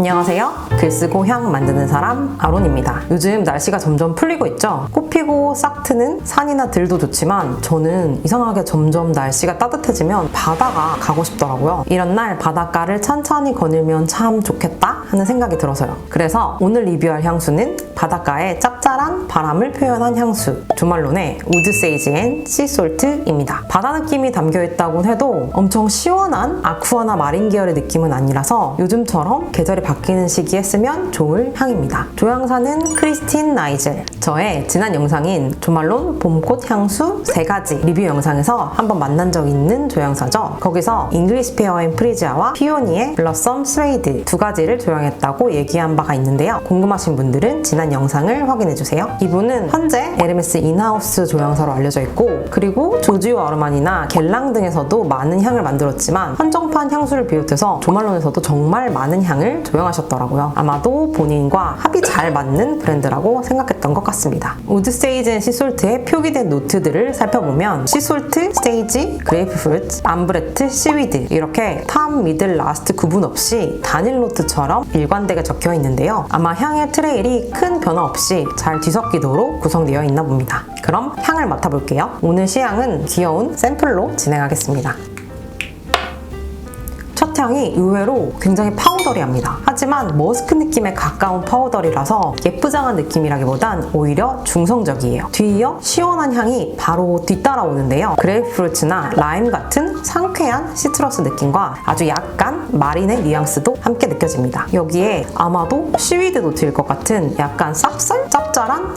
안녕하세요. 글 쓰고 향 만드는 사람 아론입니다. 요즘 날씨가 점점 풀리고 있죠. 꽃피고 싹 트는 산이나 들도 좋지만 저는 이상하게 점점 날씨가 따뜻해지면 바다가 가고 싶더라고요. 이런 날 바닷가를 천천히 거닐면 참 좋겠다 하는 생각이 들어서요. 그래서 오늘 리뷰할 향수는 바닷가의 짭짤한 바람을 표현한 향수 조말론의 우드 세이지 앤 씨솔트입니다. 바다 느낌이 담겨 있다곤 해도 엄청 시원한 아쿠아나 마린 계열의 느낌은 아니라서 요즘처럼 계절이 바뀌는 시기에 쓰면 좋을 향입니다. 조향사는 크리스틴 나이젤. 저의 지난 영상인 조말론 봄꽃 향수 세 가지 리뷰 영상에서 한번 만난 적 있는 조향사죠. 거기서 잉글리시 페어 앤 프리지아와 피오니의 블러썸 스웨이드 두 가지를 조향했다고 얘기한 바가 있는데요. 궁금하신 분들은 지난 영상을 확인해주세요. 이분은 현재 에르메스 인하우스 조향사로 알려져 있고 그리고 조지오 아르마니나 겔랑 등에서도 많은 향을 만들었지만 한정판 향수를 비롯해서 조말론에서도 정말 많은 향을 조향 하셨더라고요. 아마도 본인과 합이 잘 맞는 브랜드라고 생각했던 것 같습니다. 우드 세이즈 앤 시솔트의 표기된 노트들을 살펴보면 시솔트, 스테이지, 그레이프프루트, 암브레트, 시위드 이렇게 탑, 미들, 라스트 구분 없이 단일 노트처럼 일관되게 적혀 있는데요. 아마 향의 트레일이 큰 변화 없이 잘 뒤섞이도록 구성되어 있나 봅니다. 그럼 향을 맡아볼게요. 오늘 시향은 귀여운 샘플로 진행하겠습니다. 첫 향이 의외로 굉장히 파우더리합니다. 하지만 머스크 느낌에 가까운 파우더리라서 예쁘장한 느낌이라기보단 오히려 중성적이에요. 뒤이어 시원한 향이 바로 뒤따라오는데요. 그레이프루트나 라임 같은 상쾌한 시트러스 느낌과 아주 약간 마린의 뉘앙스도 함께 느껴집니다. 여기에 아마도 시위드 노트일 것 같은 약간 쌉쌀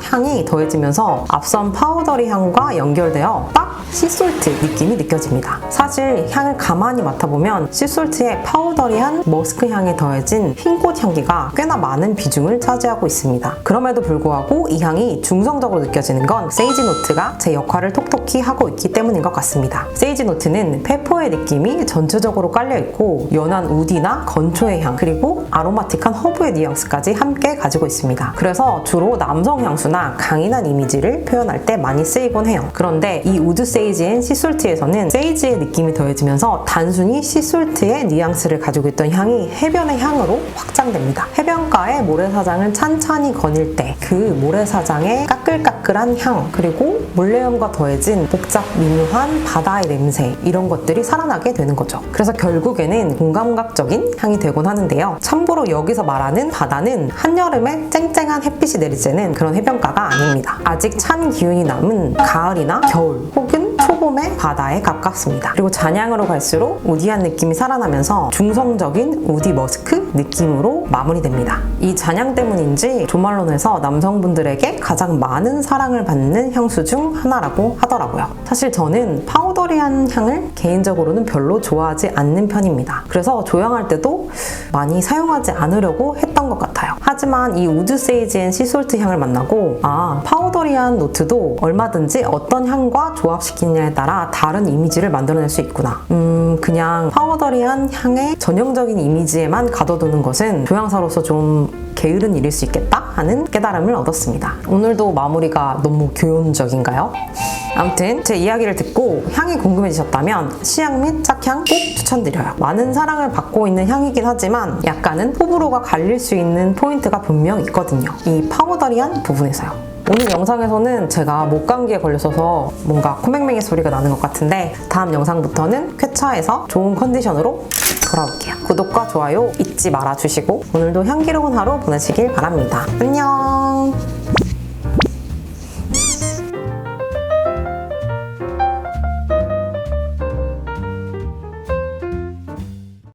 향이 더해지면서 앞선 파우더리 향과 연결되어 딱 시솔트 느낌이 느껴집니다. 사실 향을 가만히 맡아보면 시솔트의 파우더리한 머스크 향에 더해진 흰꽃 향기가 꽤나 많은 비중을 차지하고 있습니다. 그럼에도 불구하고 이 향이 중성적으로 느껴지는 건 세이지 노트가 제 역할을 톡톡히 하고 있기 때문인 것 같습니다. 세이지 노트는 페퍼의 느낌이 전체적으로 깔려 있고 연한 우디나 건초의 향 그리고 아로마틱한 허브의 뉘앙스까지 함께 가지고 있습니다. 그래서 주로 남성 향수 나 강인한 이미지를 표현할 때 많이 쓰이곤 해요. 그런데 이 우드 세이지 앤 시솔트에서는 세이지의 느낌이 더해지면서 단순히 시솔트의 뉘앙스를 가지고 있던 향이 해변의 향으로 확장됩니다. 해변가의 모래사장을 찬찬히 거닐 때 그 모래사장의 까끌까끌한 향 그리고 물레음과 더해진 복잡 미묘한 바다의 냄새 이런 것들이 살아나게 되는 거죠. 그래서 결국에는 공감각적인 향이 되곤 하는데요. 참고로 여기서 말하는 바다는 한여름에 쨍쨍한 햇빛이 내리쬐는 그런 해변가 가 아닙니다. 아직 찬 기운이 남은 가을이나 겨울 혹은 초봄의 바다에 가깝습니다. 그리고 잔향으로 갈수록 우디한 느낌이 살아나면서 중성적인 우디 머스크 느낌으로 마무리됩니다. 이 잔향 때문인지 조말론에서 남성분들에게 가장 많은 사랑을 받는 향수 중 하나라고 하더라고요. 사실 저는 파우더리한 향을 개인적으로는 별로 좋아하지 않는 편입니다. 그래서 조향할 때도 많이 사용하지 않으려고 했던 것 같아요. 하지만 이 우드 세이지 앤 시솔트 향을 만나고 아 파우더리한 노트도 얼마든지 어떤 향과 조합시키 느냐에 따라 다른 이미지를 만들어낼 수 있구나. 음 그냥 파우더리한 향의 전형적인 이미지에만 가둬두는 것은 조향사로서 좀 게으른 일일 수 있겠다 하는 깨달음을 얻었습니다. 오늘도 마무리가 너무 교훈적인가요? 아무튼 제 이야기를 듣고 향이 궁금해지셨다면 시향 및 짝향 꼭 추천드려요. 많은 사랑을 받고 있는 향이긴 하지만 약간은 호불호가 갈릴 수 있는 포인트가 분명 있거든요. 이 파우더리한 부분에서요. 오늘 영상에서는 제가 목감기에 걸렸어서 뭔가 코맹맹이 소리가 나는 것 같은데 다음 영상부터는 쾌차해서 좋은 컨디션으로 돌아올게요. 구독과 좋아요 잊지 말아주시고 오늘도 향기로운 하루 보내시길 바랍니다. 안녕!